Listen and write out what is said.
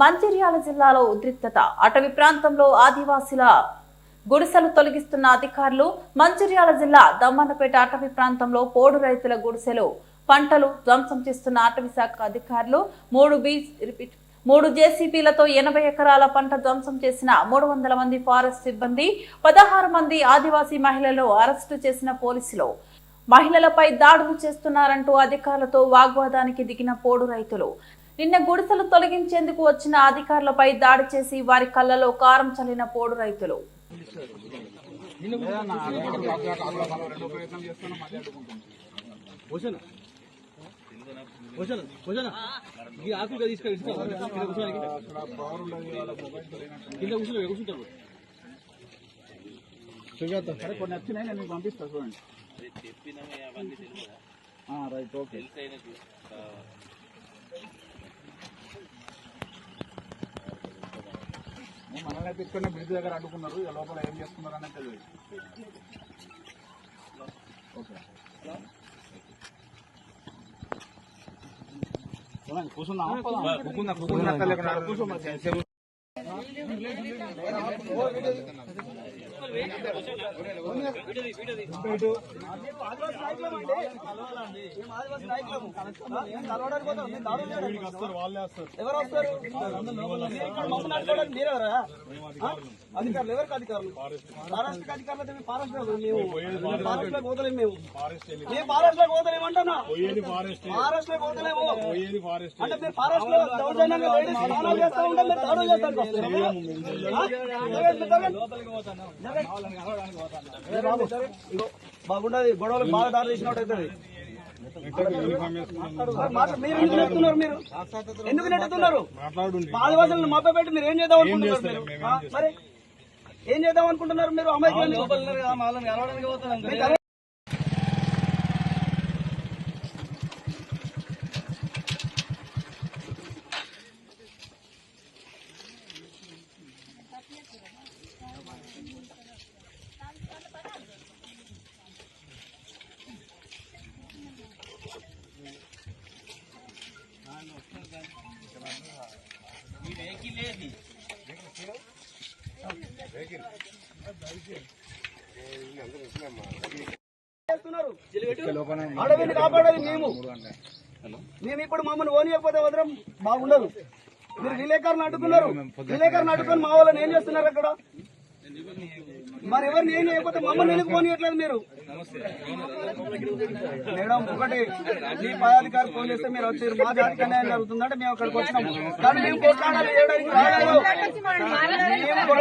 మంచిర్యాల జిల్లాలో ఉద్రిక్తత. అటవీ ప్రాంతంలో ఆదివాసీల గుడిసెలు తొలగిస్తున్న అధికారులు మంచిర్యాల జిల్లా దమ్మన్నపేట అటవీ ప్రాంతంలో పోడు రైతుల గుడిసెలు పంటలు ధ్వంసం చేస్తున్న అటవీ శాఖ అధికారులు మూడు బీ రిపీట్ మూడు జేసీబీలతో ఎనభై ఎకరాల పంట ధ్వంసం చేసిన మూడు వందల మంది ఫారెస్ట్ సిబ్బంది పదహారు మంది ఆదివాసీ మహిళలు అరెస్టు చేసిన పోలీసులు. మహిళలపై దాడులు చేస్తున్నారంటూ అధికారులతో వాగ్వాదానికి దిగిన పోడు రైతులు. నిన్న గుడిసెలు తొలగించేందుకు వచ్చిన అధికారులపై దాడి చేసి వారి కళ్ళలో కారం చల్లిన పోడు రైతులు. కొన్ని వచ్చినాయి నేను పంపిస్తా చూడండి రైట్ ఓకే. మనల్ని అయితే ఇక్కడ బ్రిడ్జ్ దగ్గర అడ్డుకున్నారు. లోపల ఏం చేస్తున్నారు అనేది తెలియదు. ఓకే. చూడండి, కూర్చుందామా? కూర్చో. ఎవరు వస్తారు మీరెవరా అధికారులు ఎవరికి అధికారులు ఫారెస్ట్ అధికారులు ఫారెస్ట్ మేము ఫారెస్ట్లో పోతలేము మేము మేము ఫారెస్ట్లో పోతలేము అంటున్నా ఫారెస్ట్లో పోతలేము అంటే మీరు ఫారెస్ట్లో దౌర్జన్యంగా స్నానాలు చేస్తా ఉంటాం మీరు దాడులు చేస్తానికి బాగుండదు. గొడవలు బాగా దారి తీసినట్టు అవుతుంది మీరు ఎందుకు నెట్టుతున్నారు మీరు? ఎందుకు నెట్టుతున్నారు? ఆదివాసులను మభ్య పెట్టి మీరు ఏం చేద్దాం అనుకుంటున్నారు మీరు? మరి ఏం చేద్దాం అనుకుంటున్నారు మీరు? అమ్మాయి అడవిని కాపాడేది మేము. మేము ఇప్పుడు మమ్మల్ని ఓనియకపోతే వదరం బాగుండదు. మీరు విలేకరులు అడ్డుకున్నారు. విలేకరులు అడ్డుకొని మా వాళ్ళని ఏం చేస్తున్నారు అక్కడ? మరి ఎవరిని ఏం చేయకపోతే మమ్మల్ని ఎందుకు పోనీయట్లేదు మీరు? మేడం ఒకటి మీ పై అధికారి ఫోన్ చేస్తే మీరు వచ్చారు మా జాతికి అన్యాయం జరుగుతుందంటే మేము అక్కడికి వచ్చినాం. కానీ మేము కొట్లాడాలి చేయడానికి రాలేదు.